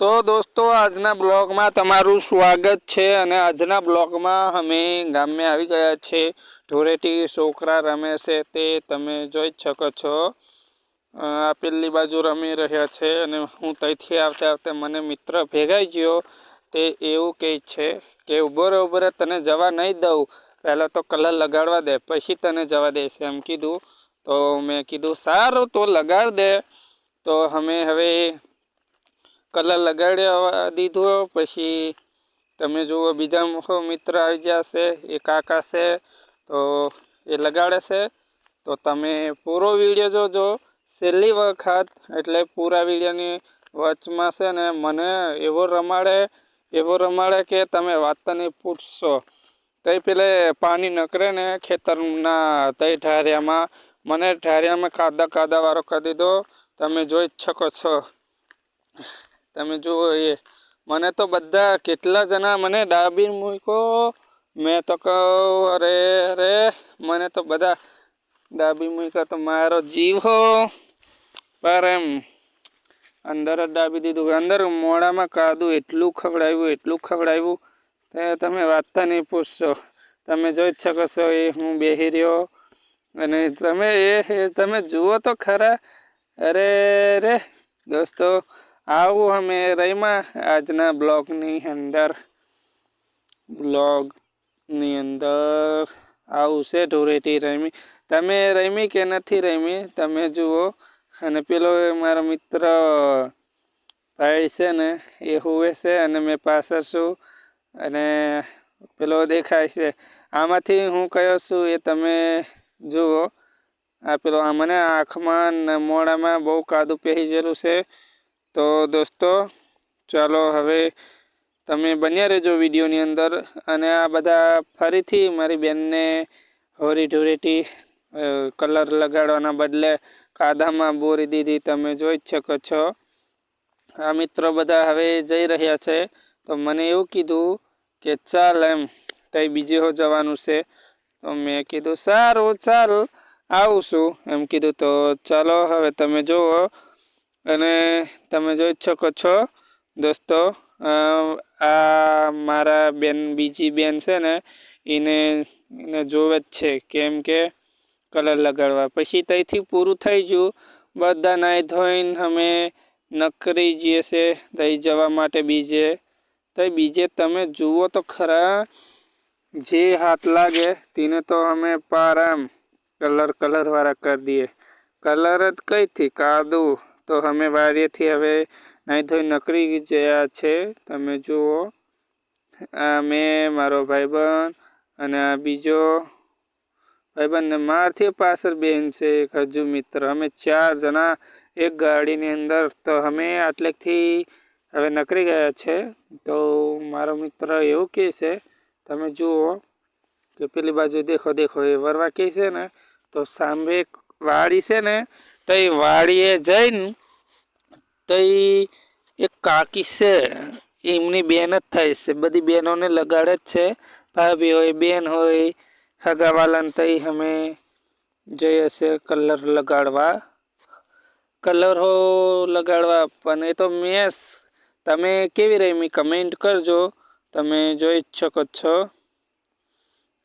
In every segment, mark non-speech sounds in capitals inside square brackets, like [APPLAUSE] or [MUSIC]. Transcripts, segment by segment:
તો દોસ્તો, આજના બ્લોગમાં તમારું સ્વાગત છે અને આજના બ્લોગમાં અમે ગામમાં આવી ગયા છે. ઢોરેટી છોકરા રમે છે, તે તમે જોઈ જ શકો છો. આ પેલી બાજુ રમી રહ્યા છે અને હું ત્યાંથી આવતા આવતા મને મિત્ર ભેગાઈ ગયો. તે એવું કહે છે કે ઊભો રહે તને જવા નહીં દઉં. પહેલાં તો કલર લગાડવા દે, પછી તને જવા દઈશ એમ કીધું. તો મેં કીધું, સારું, તો લગાડ દે. તો અમે હવે કલર લગાડ્યા દીધો, પછી તમે જુઓ બીજા મિત્ર આવી ગયા છે, એ કાકા છે, તો એ લગાડે છે. તો તમે પૂરો વીડિયો જોજો. છેલ્લી વખત, એટલે પૂરા વિડીયોની વચમાં છે ને, મને એવો રમાડે એવો રમાડે કે તમે વાત નહીં પૂછશો. તઈ પેલે પાણી નકરે ને ખેતરના તઈ ઢારિયામાં, મને ઢારિયામાં કાદા કાદાવાળો કરી દીધો. તમે જોઈ જ શકો છો. તમે જુઓ એ, મને તો બધા કેટલા જણા મને ડાબી મૂક્યો મેં તો કહું, અરે અરે, મને તો બધા ડાબી મૂક્યા, તો મારો જીવ હો. પર એમ, અંદર જ ડાબી દીધું. અંદર મોડામાં કાદું એટલું ખવડાવ્યું એટલું ખવડાવ્યું, તે તમે વાતતા નહીં પૂછશો. તમે જોઈ જ શકો છો એ હું બેહી રહ્યો. અને તમે એ તમે જુઓ તો ખરા. અરે રે દોસ્તો આવું અમે રહીમાં આજના બ્લોગની અંદર. બ્લોગની અંદર આવું છે ધૂળેટી રમી તમે રમી કે નથી રમી તમે જુઓ. અને પેલો મારો મિત્ર ભાઈ છે ને, એ હુવે છે અને મેં પાછળ છું. અને પેલો દેખાય છે. આમાંથી હું કયો છું એ તમે જુઓ. આ પેલો મને આંખમાં ને મોઢામાં બહુ કાદું પહેરી ગયેલું છે. તો દોસ્તો, ચાલો હવે તમે બન્યા રહેજો વિડીયોની અંદર. અને આ બધા ફરીથી મારી બેનને હોરી ઢોરેટી કલર લગાડવાના બદલે કાદામાં બોરી દીધી તમે જોઈ જ શકો છો. આ મિત્રો બધા હવે જઈ રહ્યા છે. તો મને એવું કીધું કે ચાલ એમ, તઈ બીજે હો જવાનું છે. તો મેં કીધું સારું, ચાલ આવું છું. એમ કીધું તો ચાલો હવે તમે જુઓ. અને તમે જોઈ શકો છો, દોસ્તો આ મારા બેન, બીજી બેન છે ને, એને એને જોવે જ છે કેમ કે કલર લગાડવા. પછી ત્યાંથી પૂરું થઈ ગયું. બધા નાહી ધોઈને અમે નકરી જઈએ છે ત્યાં જવા માટે બીજે. તો બીજે તમે જુઓ તો ખરા, જે હાથ લાગે તેને તો અમે પાર આમ કલર, કલરવાળા કરી દઈએ. કલર જ કઈથી? કાદું તો અમે વાડીએથી હવે નાહી ધોઈ નકળી ગયા છે. તમે જુઓ. આ મેં, મારો ભાઈબંધ અને આ બીજો ભાઈબંધને મારથી પાછળ બેન છે એક હજુ મિત્ર. અમે ચાર જણા એક ગાડીની અંદર તો અમે આટલેથી હવે નકળી ગયા છે. તો મારો મિત્ર એવું કહે છે, તમે જુઓ કે પેલી બાજુ દેખો દેખો, એ વરવા કહે છે ને, તો સામે વાડી છે ને તો એ વાડીએ જઈને તઈ એક કાકી છે, એમની બેન જ થાય છે. બધી બહેનોને લગાડે જ છે. ભાભી હોય, બેન હોય, હગાવાલાને તઈ અમે જઈએ છે કલર લગાડવા. કલર હો લગાડવા, પણ એ તો મેસ. તમે કેવી રહી કમેન્ટ કરજો. તમે જોઈ શકો છો.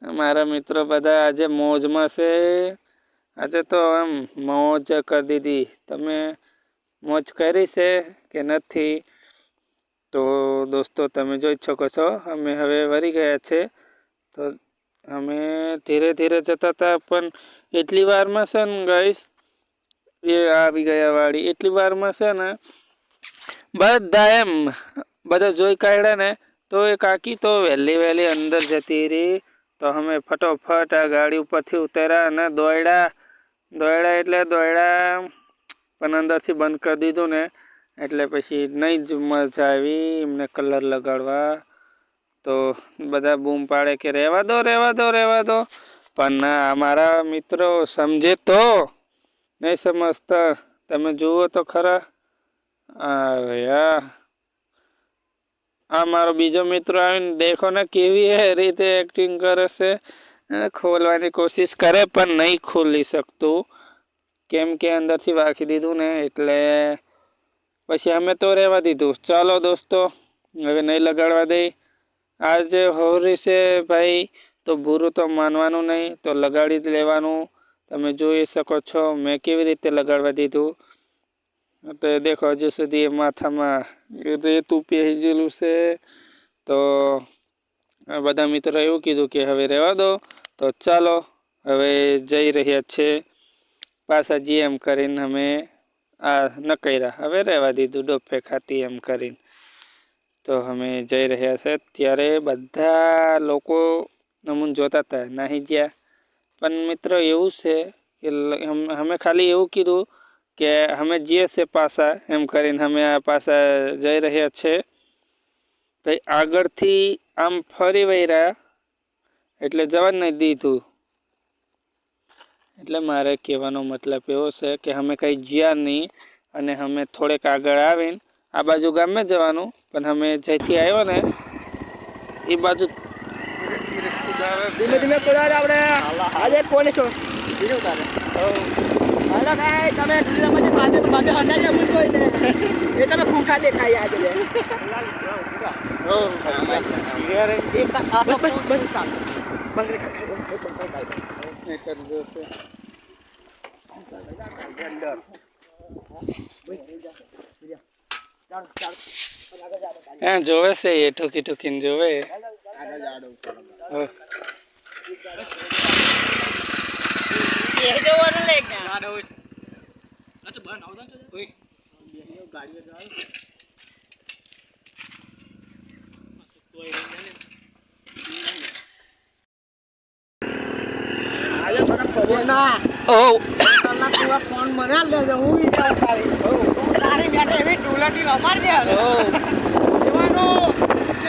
મારા મિત્રો બધા આજે મોજમાં છે. આજે તો એમ મોજ કરી દીધી. તમે મોજ કરી છે કે નથી? તો દોસ્તો, તમે જોઈ શકો છો, અમે હવે વળી ગયા છે. તો અમે ધીરે ધીરે જતા હતા, પણ એટલી વારમાં છે ને ગઈશ એ આવી ગયા વાળી. એટલી વારમાં છે ને બધા એમ, બધા જોઈ કાઢ્યા ને, તો એ કાકી તો વહેલી વહેલી અંદર જતી રહી. તો અમે ફટોફટ આ ગાડી ઉપરથી ઉતર્યા અને દોડ્યા. દોડ્યા એટલે દોડ્યા પણ અંદરથી બંધ કરી દીધું ને, એટલે પછી નહીં જ મજા આવી એમને કલર લગાડવા. તો બધા બૂમ પાડે કે રહેવા દો રહેવા દો રહેવા દો. પણ ના અમારા મિત્રો સમજે તો. નહીં સમજતા. તમે જુઓ તો ખરા. અરે આ મારો બીજો મિત્ર આવીને દેખો ને કેવી રીતે એક્ટિંગ કરે છે. ખોલવાની કોશિશ કરે પણ નહીં ખોલી શકતું. કેમ કે અંદરથી વાંખી દીધું ને એટલે પછી અમે તો રહેવા દીધું. ચાલો દોસ્તો, હવે નહીં લગાડવા દઈ. આજે હોરી છે ભાઈ, તો બુરું તો માનવાનું નહીં, તો લગાડી જ લેવાનું. તમે જોઈ શકો છો મેં કેવી રીતે લગાડવા દીધું. તો દેખો, હજુ સુધી માથામાં રેતું ઉપી ગયેલું છે. તો બધા મિત્રો એવું કીધું કે હવે રહેવા દો. તો ચાલો, હવે જઈ રહ્યા છે. પાછા જી એમ કરીને અમે આ ન કર્યા હવે રહેવા દીધું ડોફે ખાતી એમ કરીને. તો અમે જઈ રહ્યા છે. ત્યારે બધા લોકો નમૂન જોતા હતા. નાહી ગયા. પણ મિત્રો એવું છે કે અમે ખાલી એવું કીધું કે અમે જઈએ છે પાછા એમ કરીને અમે આ પાછા જઈ રહ્યા છે. તો આગળથી આમ ફરી વળ્યા એટલે જવા જ નહીં દીધું. એટલે મારે કહેવાનો મતલબ એવો છે કે અમે કંઈ જ્યાં નહીં અને અમે થોડેક આગળ આવીને આ બાજુ ગામે જવાનું પણ અમે જેથી આવ્યો ને એ બાજુ ધીમે ધીમે બોલાવે આપણે. આજે કોને છો. બીજું ઉતારે હાલો કાંઈ તમે બાજુ બાજુ મૂકો એ તમે ખૂંખા દેખાય આજે. જોવે છે એ ઠૂકી ઠૂકીને જોવે. હા. એ જવાનું લે ઓ ફોન મને લેજો હું વિચાર તારી તારી બેઠે એવી ઢોલટી રમાડ દે હવે. ઓ જવાનું કે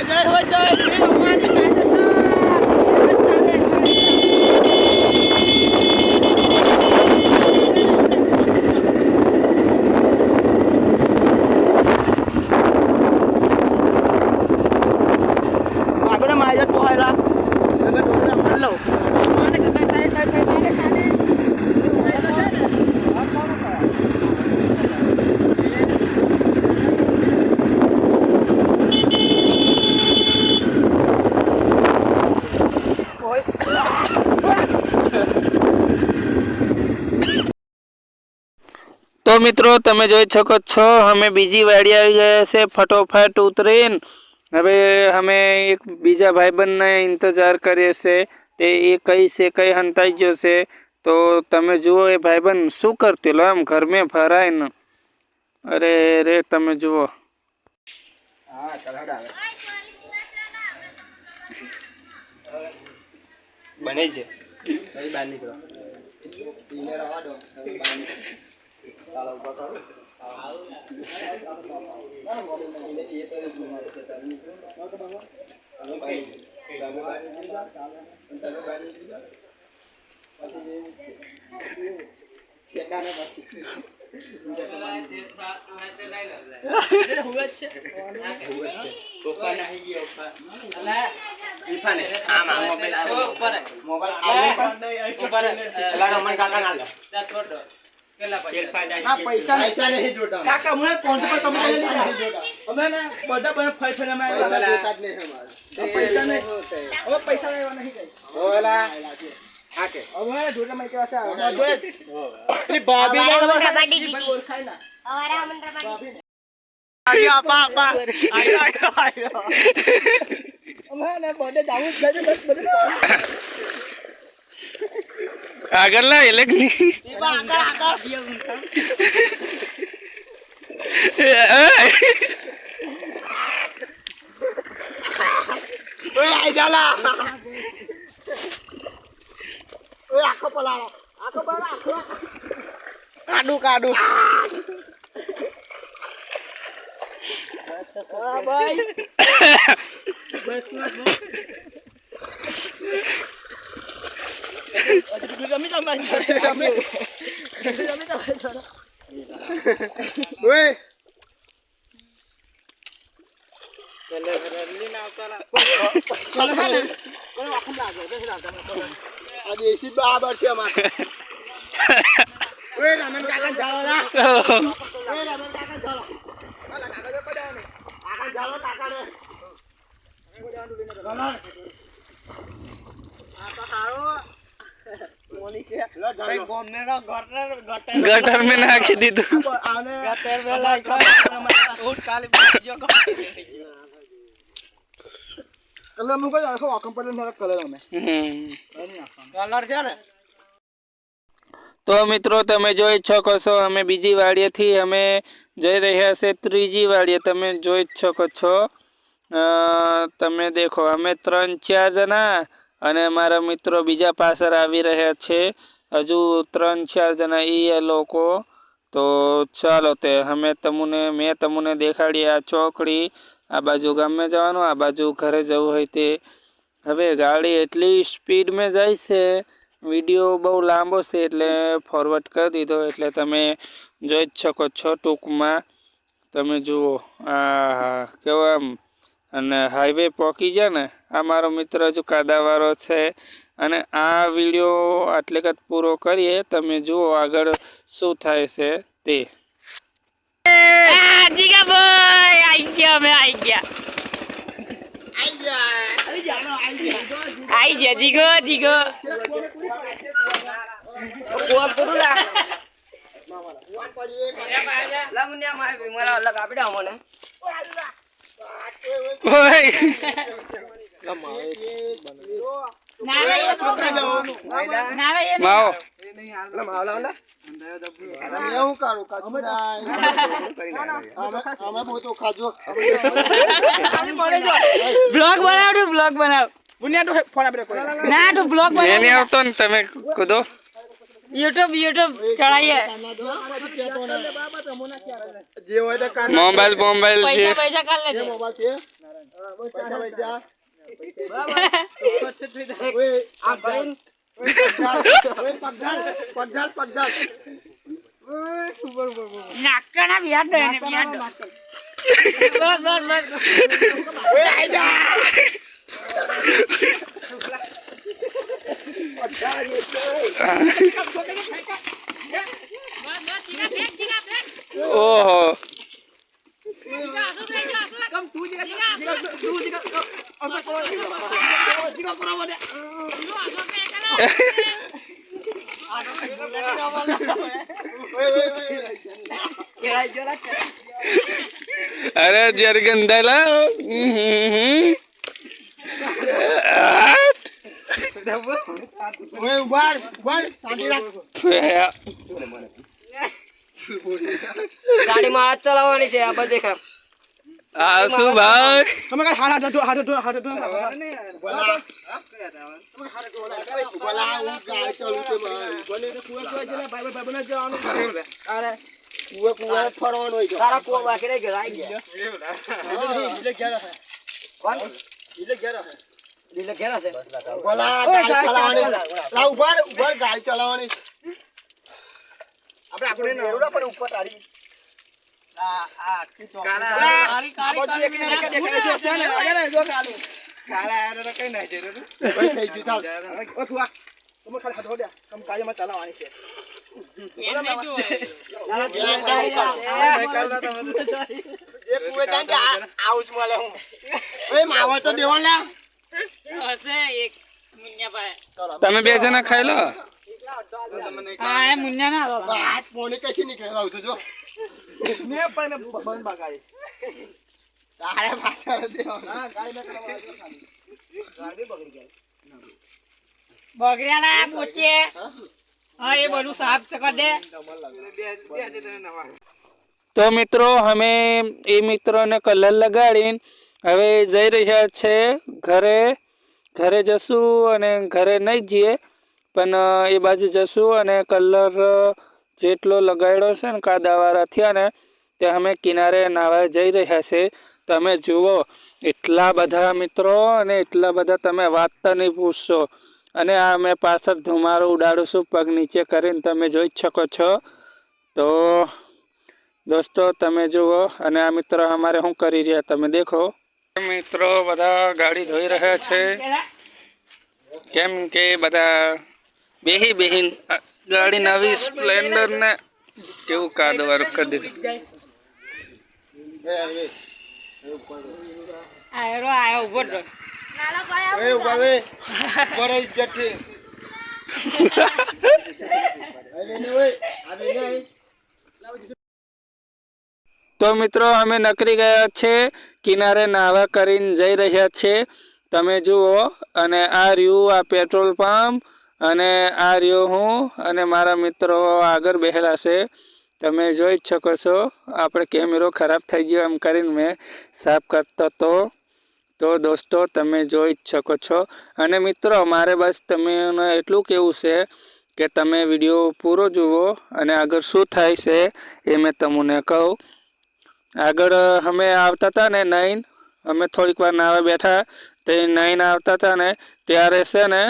જય હોય જય શ્રી રમાડી કાયદેસર. આપણે માજા પોહેલા તમે ઢોકળા માર લો મને કદાચ તારે તારે તારે ખાલી તો મિત્રો તમે જોઈ શકો છો અમે બીજી વાડી આવી ગયા છે ફટોફટ ઉતરીને. હવે અમે એક બીજા ભાઈબંધને ઇંતજાર કરીએ છે તે એ કઈ છે કઈ હંતાઈ ગયો છે તો તમે જુઓ એ ભાઈબંધ શું કરતી લો એમ ઘર મેં ફરાય ને અરે રે તમે જુઓ. બને છે. ભાઈ બહાર નીકળો. મોબાઈલ. પેલા રમણ કાકા ના લે. આ પૈસા. પૈસા નહીં. જોતા. કાકા મને પાંચસો પર તમે લઈ પૈસા. નહીં જોતા. અમે ને બધા પણ ફરી ફરી અમે જોતા જ નહીં અમારે. પૈસા નહીં. હવે પૈસા લેવા નહીં કઈ ઓલા. હા કે? હવે ઢોકળા માં કેવા છે અમારે જોડે જ. પેલી ભાભી આગળ લાય એટલે આખો પલાળો. આખો પલાળો. કાઢું, કાઢું. ભાઈ. બસ, બસ, બસ. હજુ તો રમી જાઓ મારી જોડે. રમી. રમી જાઓ મારી જોડે. ઓય. ચાલો, ચાલો. ચાલો, લાગે. બેસી રાખ તમે. ચાલો. આ દેશી જ બરાબર છે અમારે. ઓય, રમણ કાકા ના. ઓય, રમણ કાકા. ચાલો આ તો સારું તો મિત્રો, તમે જોઈ શકો છો, અમે બીજી વાડીએથી અમે જઈ રહ્યા છે, ત્રીજી વાડીએ તમે જોઈ શકો છો. તમે દેખો, અમે ત્રણ ચાર જણા અને મારા મિત્રો બીજા પાસર આવી રહ્યા છે. હજુ ત્રણ, ચાર જણા એ લોકો. તો ચાલો તે, અમે તમને, મેં તમને દેખાડી આ ચોકડી. આ બાજુ ગામે જવાનું, આ બાજુ ઘરે જવું હોય તે. હવે ગાડી એટલી સ્પીડમાં જાય છે. વીડિયો બહુ લાંબો છે એટલે ફોરવર્ડ કરી દીધો. એટલે તમે જોઈ જ શકો છો ટૂંકમાં. તમે જુઓ. આ કેવો આમ અને હાઈવે પહોંચી જાય ને આ મારો મિત્ર હજુ કાદાવાળો છે. અને આ વીડિયો આટલે કદ પૂરો કરીએ તમે જુઓ આગળ શું થાય છે તે. આઈ ગયા જીગો જીગો. કોક કરું લા લા મુન્યા મારે મારા અલગ આપી દો મને. બ્લોગ બનાવ બ્લોગ બનાવ. ના તું બ્લોગ બનાવ. નહીં આવતો ને તમે કૂદો. યુટ્યુબ યુટ્યુબ ચડાઈએ જે હોય તો કાન મોબાઈલ મોબાઈલ છે. પૈસા પૈસા કાઢ લેજે. મોબાઈલ છે. પૈસા પૈસા. બસ બસ બસ. ઓય પગડાલ પગડાલ ઓય ઉપર ઉપર ઉપર નાકના બિહાર દે ને બિહાર દે બસ બસ બસ ઓય આઈ જા ઓહો અરે જર ગંધાલા ઓય ઉભાર ઉભાર શાંતિ રાખ ગાડી મારા ચલાવવાની છે આ બધે ખરાબ આ શું ભાઈ? તમે કાઈ હાથ હાથ હાથ હાથ હાથ બોલા. બોલા. હું ગાડી ચાલુ છે મારી બોલે તો કુવા કુવા છે ભાઈ ભાઈ બના જવાનું અરે કુવા કુવા ફરવાનું હોય તારા કુવો બાકી રહી ગયો આવી ગયા. એટલે ઘેર હે. એટલે ઘેર હે દિલે ઘેરા છે. બોલા ગાડી ગાડી ચલાવવાની. લા ઉભાર ઉભાર ગાડી ચલાવવાની. આપણે આપણે નેરોડા પર ઉપર તારી. આ આ કી તો કાળી. કાળી કાળી દેખાય છે છે ને આજે જો કાળી કાળા યાર કઈ નહીં જઈ ભાઈ થઈ ગયું ચાલ. ઓ તું આ તમે ખાલી હાથ હોડ્યા તમે ગાડીમાં ચલાવવાની છે. જે કુવે ત્યાં આવું જ મળે હું. ઓય માવો તો દેવો લે હશે એક મુન્યા પાસે તમે બે જણા ખાઈ લો હા એ મુન્યા ના હાથ પોણી કઈથી નીકળે લાવું જો. ને પણ બંધ બગાડી. તારે પાછળ દેવો હા ગાડી મેં બગડ્યા ના પોચે હા એ બધું સાફ કરી દે. તો મિત્રો અમે એ મિત્રોને કલર લગાડીને હવે જઈ રહ્યા છે ઘરે. ઘરે જશું અને ઘરે નહીં જઈએ, પણ એ બાજુ જશું અને કલર જેટલો લગાડ્યો છે ને કાદાવાળા થયા ને, તે અમે કિનારે નાવા જઈ રહ્યા છે. તમે જુઓ, એટલા બધા મિત્રો અને એટલા બધા તમે વાત તો નહીં પૂછશો. અને આ અમે પાછળ ધુમારો ઉડાડું છું, પગ નીચે કરીને તમે જોઈ જ શકો છો. તો, દોસ્તો, તમે જુઓ અને આ મિત્રો અમારે શું કરી રહ્યા, તમે દેખો. મિત્રો બધા ગાડી ધોઈ રહ્યા છે. કેમ કે બધા બેહી બેહી ગાડી નવી સ્પ્લેન્ડર ને કેવું વર્ક કરી દીધું. આ [LAUGHS] તો મિત્રો, અમે નકરી ગયા છે, કિનારે નાવા કરીને જઈ રહ્યા છે. તમે જુઓ, અને આ રહ્યું આ પેટ્રોલ પંપ, અને આ રહ્યો હું, અને મારા મિત્રો આગળ બહેલા છે. તમે જોઈ જ શકો છો, આપણે કેમેરો ખરાબ થઈ ગયો, એમ કરીને મેં સાફ કરતો તો. તો દોસ્તો, તમે જોઈ જ શકો છો. અને મિત્રો, મારે બસ તમે એટલું કેવું છે કે તમે વીડિયો પૂરો જુઓ, અને આગળ શું થાય છે એ મેં તમને કહું. આગળ અમે આવતા હતા ને નાઈન, અમે થોડીક વાર નાવા બેઠા, તે નાઈન આવતા હતા ને, ત્યારે છે ને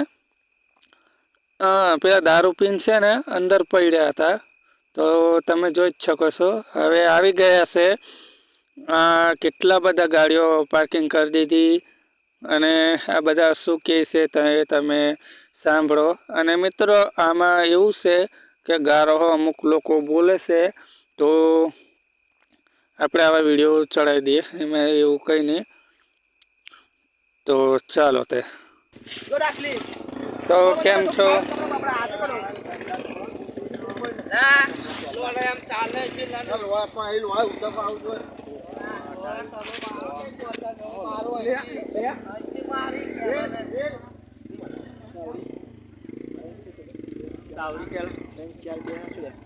પેલા દારૂ પીન છે ને, અંદર પડ્યા હતા. તો તમે જોઈ જ શકો છો. હવે આવી ગયા છે. કેટલા બધા ગાડીઓ પાર્કિંગ કરી દીધી અને આ બધા શું કહે છે તે તમે સાંભળો. અને મિત્રો, આમાં એવું છે કે ગારો અમુક લોકો બોલે છે, તો આપણે આવા વીડિયો ચડાવી દઈએ. એમાં એવું કંઈ નહીં. તો ચાલો તે. જો રાખલી તો કેમ છો? હા, લોડે એમ ચાલે છે, લાડુ. ચાલ વાળા પણ આઈ વાળા ઉતર આવજો તાવડી ચાલ ચાલ બે છે બાળો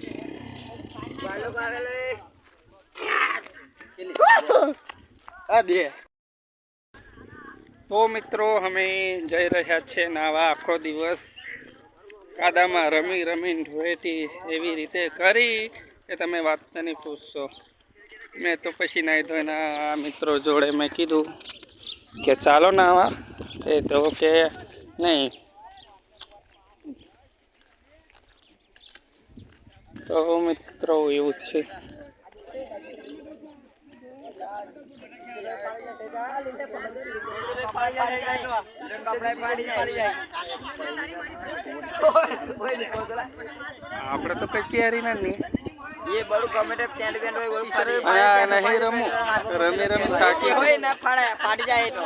કાઢેલો એ. આ બે. તો મિત્રો અમે જઈ રહ્યા છે નાવા આખો દિવસ. કાદામાં રમી રમીને ધોળેટી એવી રીતે કરી કે તમે વાત નહીં પૂછશો. મેં તો પછી નાહી ધોઈના આ મિત્રો જોડે મેં કીધું કે ચાલો નાવા. એ તો કે નહીં. તો મિત્રો એવું જ છે કપડાં આપણે તો કઈ કેરી ના નહીં નહીં રમું. રમી રમી એ હોય ને ફાડે ફાડી જાય તો.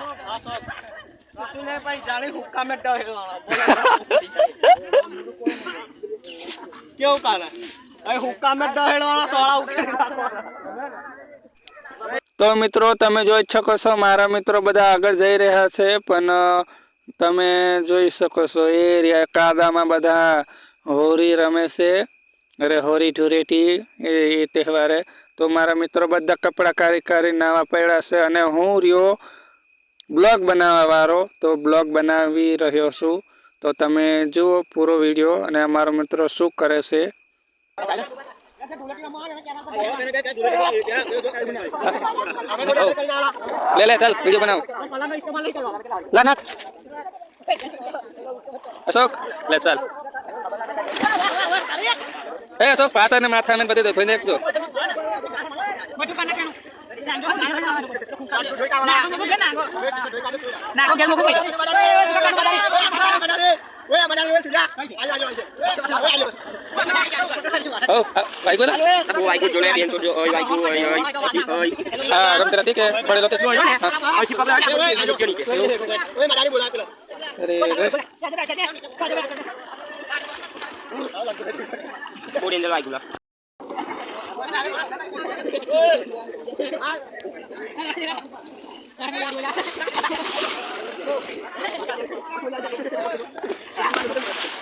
કશું નહીં ભાઈ જાણે હુક્કા મેં કેવું કાલે? તો મિત્રો, તમે જોઈ શકો છો, મારા મિત્રો બધા આગળ જઈ રહ્યા છે, પણ તમે જોઈ શકો છો, એ કાદામાં બધા હોરી રમે છે, અરે હોરી ધૂરેટી એ તહેવારે. તો મારા મિત્રો બધા કપડાં કાઢી કાઢી નાવા પડ્યા છે, અને હું રહ્યો બ્લોગ બનાવવા વાળો, તો બ્લોગ બનાવી રહ્યો છું. તો તમે જુઓ પૂરો વીડિયો, અને અમારો મિત્રો શું કરે છે લે લે, ચાલ વીડિયો બનાવ. લા, નાખ. અશોક, લે, ચાલ. એ, અશોક પાછળ ને માથા ને બધી ધોઈ નાખજો Oh, baik gue lah. Aku baik gue jualan dia tuh. Oi, baik gue, oi, oi. Oi. Ah, kamu teratik ya. Boleh lotes dulu. Oi, cukup lah. Oi, aduh jadi. Oi, madani bola pula. Re, re. Boleh dia lagi lah. Thank you.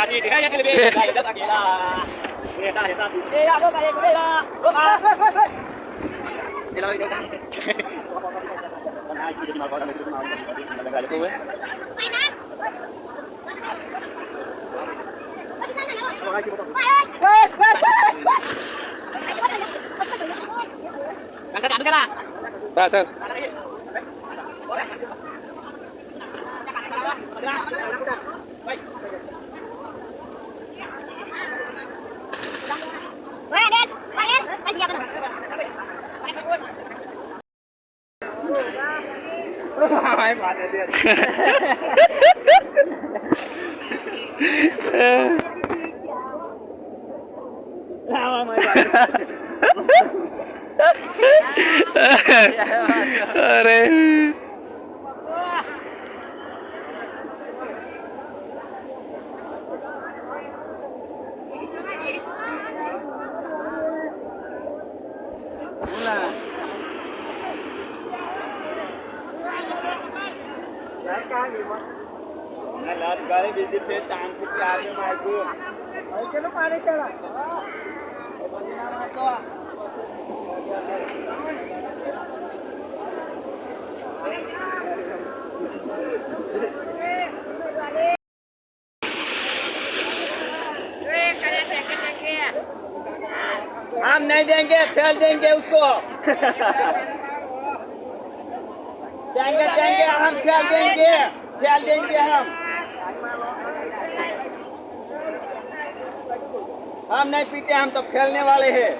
[LAUGHS] Angkat angkat lah. Dah. [LAUGHS] I'm glad I did. How am I? Oh, हम नहीं देंगे फैल देंगे उसको। [LAUGHS] देंगे देंगे हम fail देंगे। प्याल देंगे हम। हम नहीं पीते हम तो खेलने वाले हैं।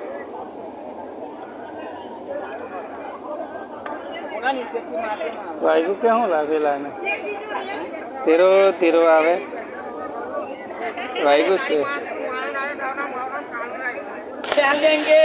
भाई को क्यों लागे लाने तेरो तेरो आवे। भाई को से। फैल देंगे।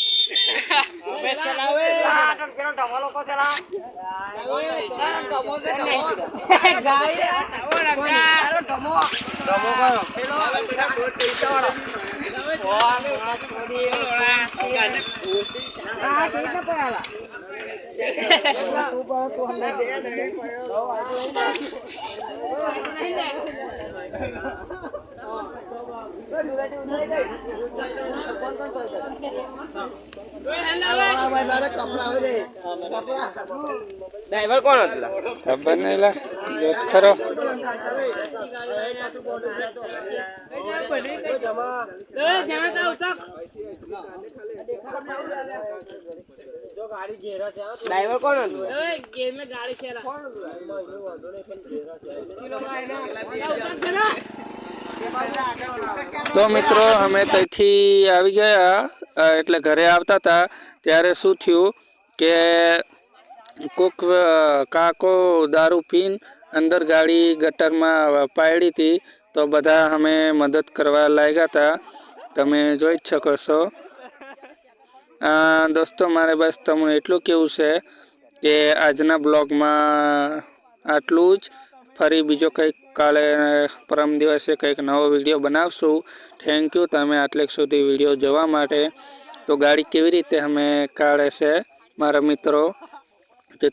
મોટું વાગ્યું પડશે. અરે અરે વજન કેટલું કુમડે કુડી ગઈ હવે ચલાવે ડ્રાઈવર કોણ હતો? ખબર નહીં લા ખરો. ડ્રાઈવર કોણ હતું? તો મિત્રો, અમે ત્યાંથી આવી ગયા એટલે ઘરે આવતા હતા ત્યારે શું થયું કે કોક કાકો દારૂ પીન અંદર ગાડી ગટરમાં પાડી હતી તો બધા અમે મદદ કરવા લાગ્યા હતા તમે જોઈ જ શકો છો. દોસ્તો, મારે બસ તમને એટલું કેવું છે કે આજના બ્લોગમાં આટલું જ. ફરી બીજો કંઈક કાલે પરમ દિવસે કંઈક નવો વીડિયો બનાવશું. થેન્ક યુ તમે આટલે સુધી વીડિયો જોવા માટે. તો ગાડી કેવી રીતે અમે કાઢે છે? મારા મિત્રો તે